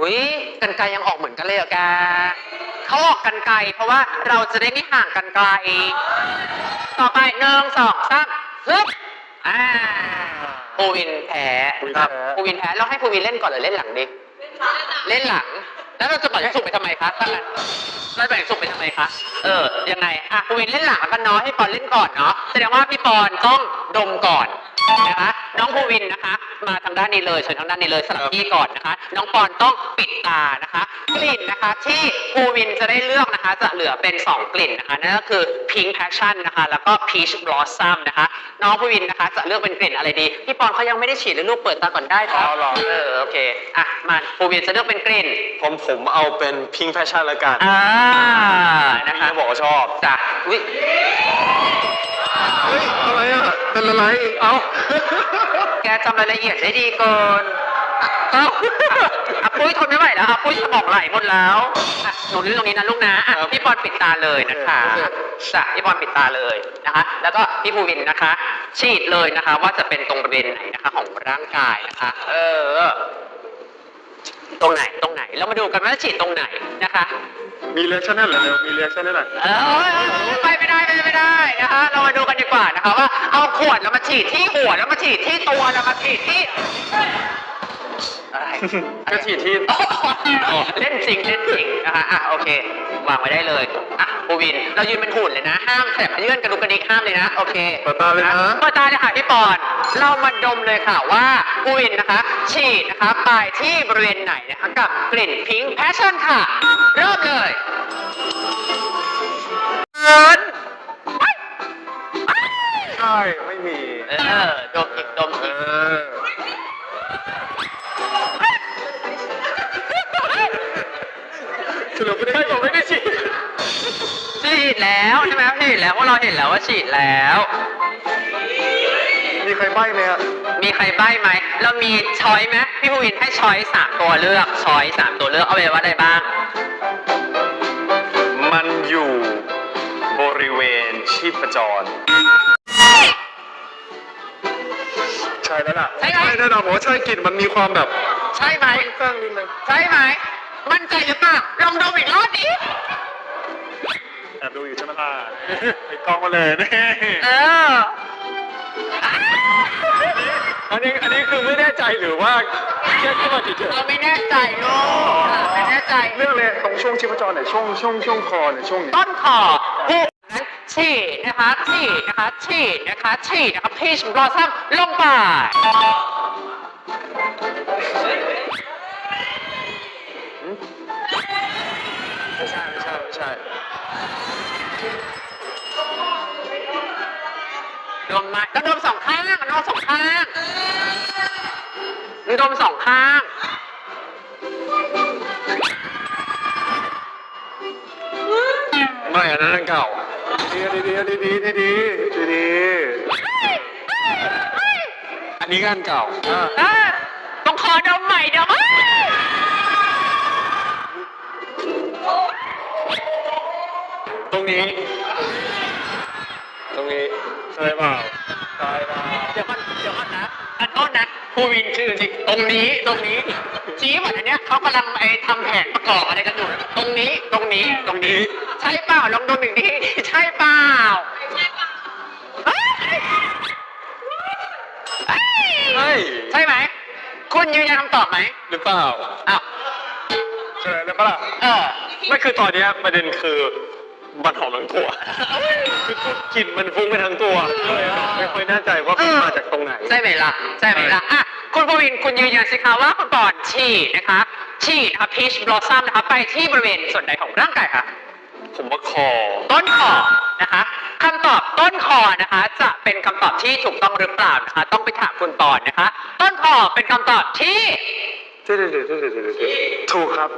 อุ้ยกันไกลยังออกเหมือนกันเลยเหรอะแกเขาออกกันไกลเพราะว่าเราจะได้ไม่ห่างกันไกล ต่อไปหนึ่งสองสามฮึบอ่าภูวินแพ้ภูวินครับแพ้ภูวินแพ้เราให้ภูวินเล่นก่อนหรือเล่นหลังดีเล่นหลัง แล้วเราจะปล่อยให้สุกไปทำไมคะถ้างั้นเราจะปล่อยให้สุกไปทำไมคะ เออ ยังไง อะภูวินเล่นหลังแล้วกันเนาะให้ปอนเล่นก่อนเนาะ แสดงว่าพี่ปอนต้องดมก่อนนะคะ น้องภูวินนะคะ มาทางด้านนี้เลยเชิญทางด้านนี้เลยสลับที่ก่อนนะคะ น้องปอนต้องปิดตานะคะกลิ่นนะคะที่ภูวินจะได้เลือกนะคะ จะเหลือเป็น 2 กลิ่นนะคะนั่นก็คือ Pink Passion นะคะ แล้วก็ Peach Blossom นะคะ น้องภูวินนะคะ จะเลือกเป็นกลิ่นอะไรดีพี่ปอนเขายังไม่ได้ฉีดเลยลูกเปิดตาก่อนได้ครับเอาเหรอ เออโอเคอะมาภูวินจะเลือกเป็นกลิ่นผมผมเอาเป็นพิงแฟชั่นแล้วกันอ่านะนะครัคะบบอกว่าชอบจ้ะอุ้ยเฮ้ยอะไรอะเป็นอะไร เอา แกจำรายละเอียดได้ดีเกินเอ้าอะปุ้ยทนไม่ไหวแล้วอะปุ้ยสมองไหลหมดแล้วอะหนูเล่นตรงนี้นะลูกนะอะครับพี่บอลปิดตาเลยนะคะโอเคจ้ะพี่บอลปิดตาเลยนะคะ แล้วก็พี่ภูวินนะคะ ฉีดเลยนะคะ ว่าจะเป็นตรงบริเวณไหนนะคะ ของร่างกายนะคะ เออ ตรงไหนตรงไหน เรามาดูกันว่าจะฉีดตรงไหนนะคะ มีเรียกชั่นนั่นเหรอเร็วมีเรียกชั่นนั่นหน่อยเออไปไม่ได้ไปไม่ได้นะคะเรามาดูกันดีกว่านะคะว่าเอาขวดแล้วมาฉีดที่หัวแล้วมาฉีดที่ตัวแล้วมาฉีดที่ อะไรก็ฉีดที่อ๋อเล่นจริงเล่นจริงนะคะอะโอเควางไว้ได้เลยอะภูวิน เรายืนเป็นหุ่นเลยนะ ห้ามขยับขยื่นกระดุกกระดิกห้ามเลยนะ โอเคเปิดตาเลยนะเปิดตาเลยค่ะพี่ปอน เรามาดมเลยค่ะว่าภูวินนะคะ ฉีดนะคะไปที่บริเวณไหนนะคะกับกลิ่นพิงค์แพชชั่นค่ะ เริ่มเลยเอินใช่ ไม่มี เออ ดมอีกดมเออีก สรุปไม่ได้ผมไม่ได้ฉีดฉีดแล้วใช่ไหมฉีดแล้วว่าเราเห็นแล้วว่าฉีดแล้ว มีใครใบ้ไหมฮะมีใครใบ้ไหมเรามีช้อยไหมพี่ภูวินให้ช้อยสามตัวเลือกช้อยสามตัวเลือกเอาไปว่าได้บ้าง มันอยู่บริเวณชีพจร ใช่แล้วล่ะใช่ไหม แน่นอนผมว่าใช่กลิ่นมันมีความแบบใช่ไหม เครื่องนิดนึงใช่ไหม มั่นใจหรือเปล่าลองดมอีกรอบดิแอบดูอยู่ใช่ไหมล่ะไอ้กล้องมาเลยนี่เอออันนี้อันนี้คือไม่แน่ใจหรือว่าแค่ขึ้นมาเฉยเราไม่แน่ใจลูกไม่แน่ใจ ๆเรื่องเลยตรงช่วงชีพจรเนี่ยช่วงช่วงช่วงคอเนี่ยช่วงนี้ต้นคอผู้นั้นฉีดนะคะฉีดนะคะฉีดนะคะฉีดนะคะพีชบลอซัมลงไป ไม่ใช่ไม่ใช่ไม่ใช่ดมมาแล้วดมสองข้างดมสองข้างดมสองข้างไม่อันนั้นเก่าดีดีดีดีดีดีดีดีดีอันนี้กันเก่าอ่า เออต้องขอดมใหม่ดมอ้าย ตรง นี้ ตรงนี้ใช่เปล่าใช่เปล่าเดี๋ยวก่อนเดี๋ยวก่อนนะอันโทษนะผู้วินชื่อจริงตรงนี้ตรงนี้ ชี้เหมือนอันเนี้ยเขากำลังไอ้ทำแผนประกอบอะไรกันอยู่ตรงนี้ตรงนี้ตรงนี้ ใช่เปล่าลองดมอีกทีใช่เปล่าเอ้ยเอ้ยใช่ใช่ไหมคุณยืนยันคำตอบไหมหรือเปล่าอ้าวใช่แล้วปะล่ะเออ ไม่คือตอนเนี้ยประเด็นคือ มันหอมทั้งตัวคือกลิ่นมันฟุ้งไปทั้งตัวเลยไม่ค่อยแน่ใจว่ามันมาจากตรงไหน ใช่ไหมล่ะ ใช่ไหมล่ะอะคุณปวินคุณยืนยันสิคะว่าคุณปอนฉีดนะคะฉีดนะคะพีชบลอซัมนะคะไปที่บริเวณส่วนใดของร่างกายคะผมว่าคอ ต้นคอนะคะคำตอบต้นคอนะคะ จะเป็นคำตอบที่ถูกต้องหรือเปล่านะคะ ต้องไปถามคุณปอนนะคะ ต้นคอเป็นคำตอบที่ ตึ๊ดตึ๊ดตึ๊ดตึ๊ดตึ๊ดตึ๊ดถูกครับ